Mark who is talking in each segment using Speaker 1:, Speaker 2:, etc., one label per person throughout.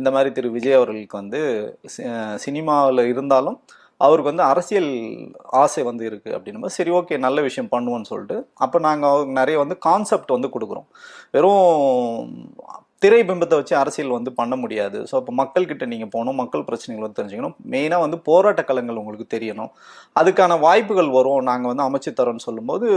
Speaker 1: இந்த மாதிரி திரு விஜய் அவர்களுக்கு வந்து சினிமாவில் இருந்தாலும் அவருக்கு வந்து அரசியல் ஆசை வந்து இருக்குது அப்படின்னும் சரி ஓகே நல்ல விஷயம் பண்ணுவோம்னு சொல்லிட்டு அப்போ நாங்கள் நிறைய வந்து கான்செப்ட் வந்து கொடுக்குறோம். வெறும் திரை பிம்பத்தை வச்சு அரசியல் வந்து பண்ண முடியாது. ஸோ அப்போ மக்கள்கிட்ட நீங்கள் போகணும் மக்கள் பிரச்சனைகள் வந்து தெரிஞ்சுக்கணும். மெயினாக வந்து போராட்ட களங்கள் உங்களுக்கு தெரியணும். அதுக்கான வாய்ப்புகள் வரும். நாங்கள் வந்து அமைச்சு தரோம்னு சொல்லும்போது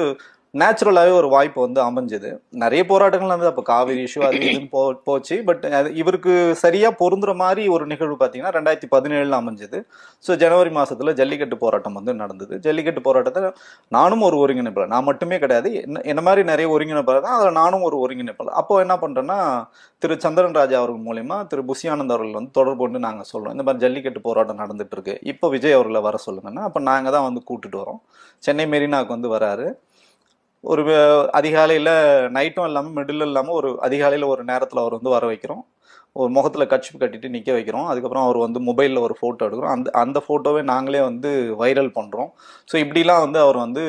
Speaker 1: நேச்சுரலாகவே ஒரு வாய்ப்பு வந்து அமைஞ்சது. நிறைய போராட்டங்கள் வந்து அப்போ காவிரி இஷ்யூ அது இதுன்னு போ போச்சு. பட் அது இவருக்கு சரியாக பொருந்துற மாதிரி ஒரு நிகழ்வு பார்த்தீங்கன்னா ரெண்டாயிரத்தி பதினேழில் அமைஞ்சது. ஸோ ஜனவரி மாதத்தில் ஜல்லிக்கட்டு போராட்டம் வந்து நடந்தது. ஜல்லிக்கட்டு போராட்டத்தில் நானும் ஒரு ஒருங்கிணைப்பாளர். நான் மட்டுமே கிடையாது. என்ன என்ன மாதிரி நிறைய ஒருங்கிணைப்பாளர் தான் அதில் நானும் ஒரு ஒருங்கிணைப்பாளர். அப்போ என்ன பண்ணுறேன்னா திரு சந்திரன் ராஜா அவர்கள் மூலயமா திரு புஷியானந்த் அவர்கள் வந்து தொடர்பு கொண்டு நாங்கள் சொல்கிறோம் இந்த மாதிரி ஜல்லிக்கட்டு போராட்டம் நடந்துட்டு இருக்கு. இப்போ விஜய் அவர்களை வர சொல்லுங்கன்னா அப்போ நாங்கள் தான் வந்து கூட்டிட்டு வரோம். சென்னை மெரினாவுக்கு வந்து வராரு. ஒரு அதிகாலையில் நைட்டும் இல்லாமல் மிடில் இல்லாமல் ஒரு அதிகாலையில் ஒரு நேரத்தில் அவர் வந்து வர வைக்கிறோம். ஒரு முகத்தில் கட்சி கட்டிட்டு நிற்க வைக்கிறோம். அதுக்கப்புறம் அவர் வந்து மொபைலில் ஒரு ஃபோட்டோ எடுக்கிறோம். அந்த அந்த ஃபோட்டோவே நாங்களே வந்து வைரல் பண்ணுறோம் ஸோ இப்படிலாம் வந்து அவர் வந்து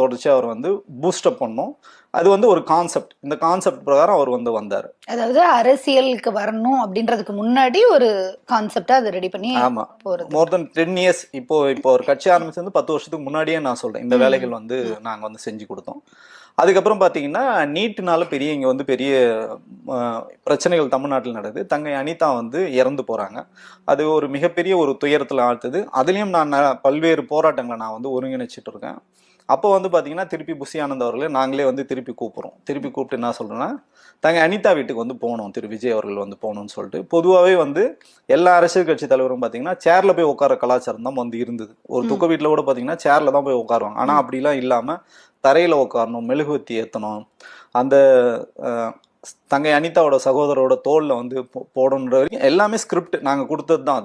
Speaker 1: தொடர்ச்சி அவர் வந்து பூஸ்டப் பண்ணோம். அது வந்து ஒரு கான்செப்ட் இந்த கான்செப்ட் பிரகாரம் அவர் வந்து வந்தார்.
Speaker 2: அதாவது அரசியலுக்கு வரணும் அப்படின்றதுக்கு முன்னாடி ஒரு கான்செப்டா அதை ரெடி பண்ணி
Speaker 1: ஆமாம்
Speaker 2: போறது.
Speaker 1: மோர் தென் டென் இயர்ஸ் இப்போ இப்போ ஒரு கட்சி ஆரம்பிச்சு வந்து பத்து வருஷத்துக்கு முன்னாடியே நான் சொல்றேன். இந்த வேலைகள் வந்து நாங்கள் வந்து செஞ்சு கொடுத்தோம். அதுக்கப்புறம் பார்த்தீங்கன்னா நீட்டுனால பெரிய இங்கே வந்து பெரிய பிரச்சனைகள் தமிழ்நாட்டில் நடக்குது. தங்கை அனிதா வந்து இறந்து போகிறாங்க அது ஒரு மிகப்பெரிய ஒரு துயரத்தில் ஆழ்த்துது. அதுலேயும் நான் பல்வேறு போராட்டங்களை நான் வந்து ஒருங்கிணைச்சிட்டு இருக்கேன். அப்போ வந்து பார்த்தீங்கன்னா திருப்பி புஷி ஆனந்த் அவர்களை நாங்களே வந்து திருப்பி கூப்பிட்றோம். திருப்பி கூப்பிட்டு என்ன சொல்கிறேன்னா தங்க அனிதா வீட்டுக்கு வந்து போகணும். திரு. விஜய் அவர்கள் வந்து போகணும்னு சொல்லிட்டு. பொதுவாகவே வந்து எல்லா அரசியல் கட்சி தலைவரும் பார்த்தீங்கன்னா சேர்ல போய் உட்கார கலாச்சாரம் தான் வந்து இருந்தது. ஒரு துக்க வீட்டில் கூட பார்த்தீங்கன்னா சேர்ல தான் போய் உட்காருவாங்க. ஆனால் அப்படிலாம் இல்லாமல் தரையில் உட்காரணும் மெழுகுவத்தி ஏற்றணும் அந்த தங்கை அனிதாவோட சகோதரோட தோல்ல வந்து போ- போடணுன்ற வரைக்கும் எல்லாமே ஸ்கிரிப்ட் நாங்கள் கொடுத்தது தான்